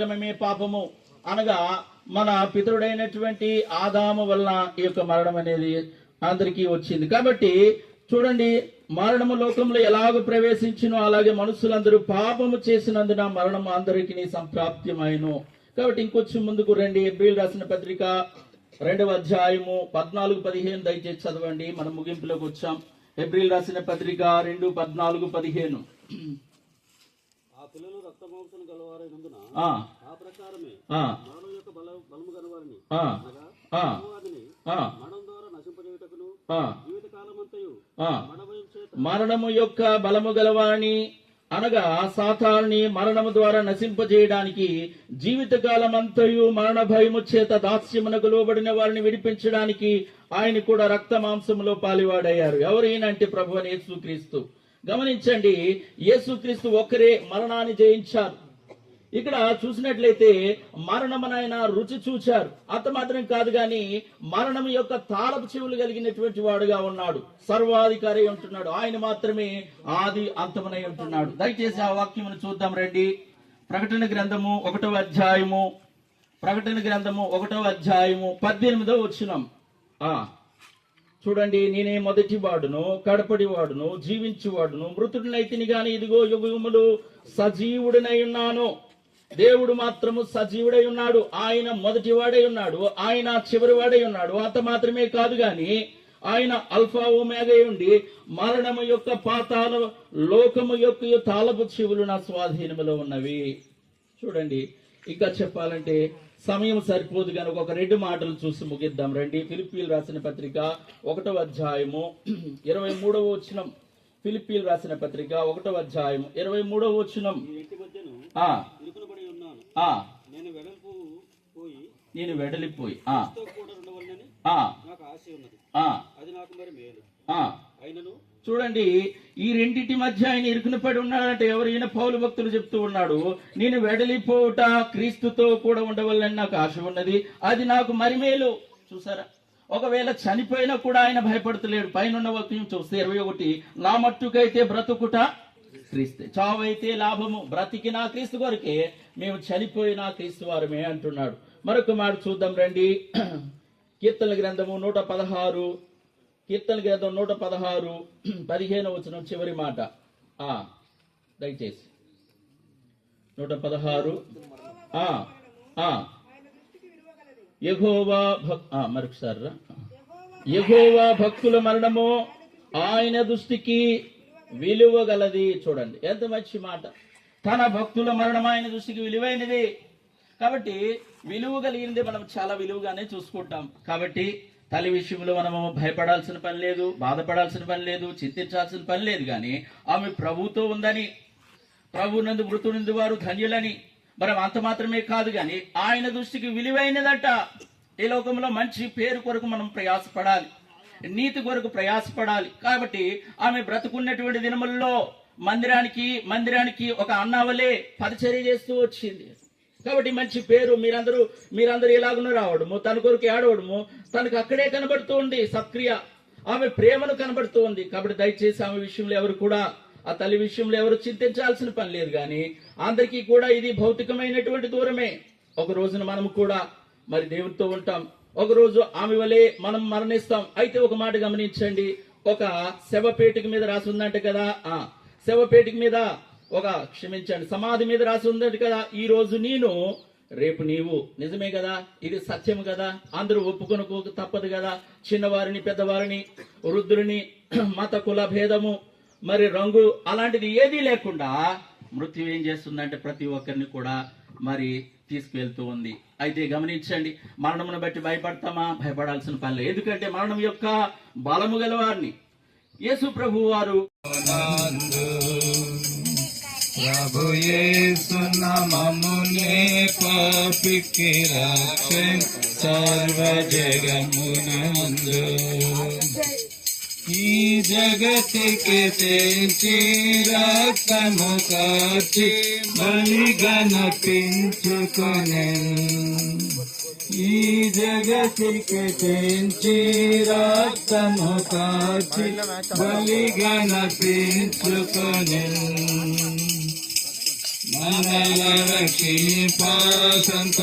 అతిక్రమమే పాపము అనగా మన పితరుడైనటువంటి ఆదాము వలన ఈ యొక్క మరణం అనేది అందరికీ వచ్చింది. కాబట్టి చూడండి మరణము లోకంలో ఎలాగో ప్రవేశించినో అలాగే మనుషులందరూ పాపము చేసినందున మరణం అందరికీ సంప్రాప్త్యమైను కాబట్టి ఇంకొంచెం ముందుకు రండి. ఏప్రిల్ రాసిన పత్రిక రెండవ అధ్యాయము పద్నాలుగు పదిహేను దయచేసి చదవండి. మనం ముగింపులోకి వచ్చాం. ఎబ్రిల్ రాసిన పత్రిక రెండు పద్నాలుగు పదిహేను. పిల్లలు రక్తమాంసం గలవారైనందున ఆ, ఆ ప్రకారమే మరణం యొక్క బల బలము గలవారిని మరణం ద్వారా నశింపజేయుటకును ఆ, జీవిత కాలమంతయు మరణము యొక్క బలము గలవాణి అనగా సాతాన్ని మరణము ద్వారా నశింపజేయడానికి జీవితకాలమంతయు మరణ భయము చేత దాస్యమునకు లోబడిన వారిని విడిపించడానికి ఆయన కూడా రక్త మాంసములో పాలివాడయ్యారు. ఎవరు ఈయనంటే ప్రభు అని యేసుక్రీస్తు? గమనించండి యేసుక్రీస్తు ఒక్కరే మరణాన్ని జయించారు. ఇక్కడ చూసినట్లయితే మరణమునైన రుచి చూచారు. అంత మాత్రం కాదు గాని మరణం యొక్క తాళపు చెవులు కలిగినటువంటి వాడుగా ఉన్నాడు. సర్వాధికారి ఉంటున్నాడు ఆయన మాత్రమే ఆది అంతమునై ఉంటున్నాడు దయచేసి ఆ వాక్యమును చూద్దాం రండి. ప్రకటన గ్రంథము ఒకటవ అధ్యాయము. ప్రకటన గ్రంథము ఒకటవ అధ్యాయము పద్దెనిమిదో వచ్చినాం ఆ చూడండి నేనే మొదటి వాడును కడపడి వాడును జీవించువాడును మృతుడినైతిని గాని ఇదిగో యుగములు సజీవుడినై ఉన్నాను. దేవుడు మాత్రము సజీవుడై ఉన్నాడు. ఆయన మొదటి వాడై ఉన్నాడు. ఆయన చివరి వాడై ఉన్నాడు. అంత మాత్రమే కాదు గాని ఆయన అల్ఫా ఒమేగై ఉండి మరణము యొక్క పాతాల లోకము యొక్క తాళపు చెవులు నా స్వాధీనములో ఉన్నవి. చూడండి ఇంకా చెప్పాలంటే సమయం సరిపోదు కనుక ఒక రెండు మాటలు చూసి ముగిద్దాం. రండి. ఫిలిప్పీలు రాసిన పత్రిక ఒకటవ అధ్యాయము ఇరవై మూడవ వచనం. ఫిలిప్పీలు రాసిన పత్రిక ఒకటవ అధ్యాయం ఇరవై మూడవ వచనం. నేను వెడల్పు పోయి నేను వెడలిపోయి. చూడండి ఈ రెండింటి మధ్య ఆయన ఇరుకున పడి ఉన్నాడంటే. ఎవరైనా పౌలు భక్తులు చెప్తూ ఉన్నాడు నేను వెడలిపోవుట క్రీస్తుతో కూడా ఉండవల్లని నాకు ఆశ ఉన్నది. అది నాకు మరిమేలు చూసారా? ఒకవేళ చనిపోయినా కూడా ఆయన భయపడతలేడు. పైన ఉన్న వాక్యం చూస్తే ఇరవై ఒకటి నా మట్టుకైతే బ్రతుకుట క్రీస్తే చావైతే లాభము. బ్రతికినా క్రీస్తు కొరకే మేము చనిపోయినా క్రీస్తు వారమే అంటున్నాడు. మరొక మాట చూద్దాం రండి. కీర్తన గ్రంథము నూట పదహారు కీర్తన గ్రంథం నూట పదహారు పదిహేను వచనం చివరి మాట. ఆ దయచేసి. నూట పదహారు. ఆ ఆ. యెహోవా భక్ మరొకసారి రా. భక్తుల మరణము ఆయన దృష్టికి విలువ గలది చూడండి ఎంత మంచి మాట. తన భక్తుల మరణం ఆయన దృష్టికి విలువైనది. కాబట్టి విలువ కలిగింది మనం చాలా విలువగానే చూసుకుంటాం. కాబట్టి తల్లి విషయంలో మనము భయపడాల్సిన పని లేదు బాధపడాల్సిన పని లేదు చింతించాల్సిన పని లేదు కానీ ఆమె ప్రభుతో ఉందని ప్రభు నందు మృతునందు వారు ధన్యులని. మనం అంత మాత్రమే కాదు గాని ఆయన దృష్టికి విలువైనదట. ఈ లోకంలో మంచి పేరు కొరకు మనం ప్రయాసపడాలి నీతి కొరకు ప్రయాసపడాలి. కాబట్టి ఆమె బ్రతుకున్నటువంటి దినముల్లో మందిరానికి మందిరానికి ఒక అన్నవలే పరిచర్య చేస్తూ వచ్చింది. కాబట్టి మంచి పేరు మీరందరూ మీరందరూ ఇలాగున రావడము తన కొరకు ఏడవడము తనకు అక్కడే కనబడుతూ ఉంది సక్రియ. ఆమె ప్రేమను కనబడుతూ ఉంది. కాబట్టి దయచేసి ఆమె విషయంలో ఎవరు కూడా ఆ తల్లి విషయంలో ఎవరు చింతించాల్సిన పని లేదు కానీ అందరికీ కూడా ఇది భౌతికమైనటువంటి దూరమే. ఒక రోజున మనం కూడా మరి దేవునితో ఉంటాం. ఒక రోజు ఆమె వలె మనం మరణిస్తాం. అయితే ఒక మాట గమనించండి. ఒక శవపేటిక మీద రాసి ఉందంటే కదా? ఆ శవపేటిక మీద ఒక క్షమించండి. సమాధి మీద రాసి ఉంది కదా ఈ రోజు నేను రేపు నీవు. నిజమే కదా ఇది సత్యం కదా అందరూ ఒప్పుకొనకు తప్పదు కదా. చిన్నవారిని పెద్దవారిని వృద్ధులని మత కుల భేదము మరి రంగు అలాంటిది ఏదీ లేకుండా మృత్యు ఏం చేస్తుందంటే ప్రతి ఒక్కరిని కూడా మరి తీసుకువెళ్తూ ఉంది. అయితే గమనించండి మరణమును బట్టి భయపడతామా? భయపడాల్సిన పని ఎందుకంటే మరణం యొక్క బలము గలవారిని. యేసు ప్రభు వారు ప్రభు యేసునామమునే పాపికి రక్షణ. సర్వ జగమునందు. ఈ జగతికి తెంచి రక్తము కాచి బలిగన పెంచుకొనే. ఈ జగతికి తెంచి రక్తము కాచి బలిగన மங்கள லட்சுமி பாசந்தோஷமே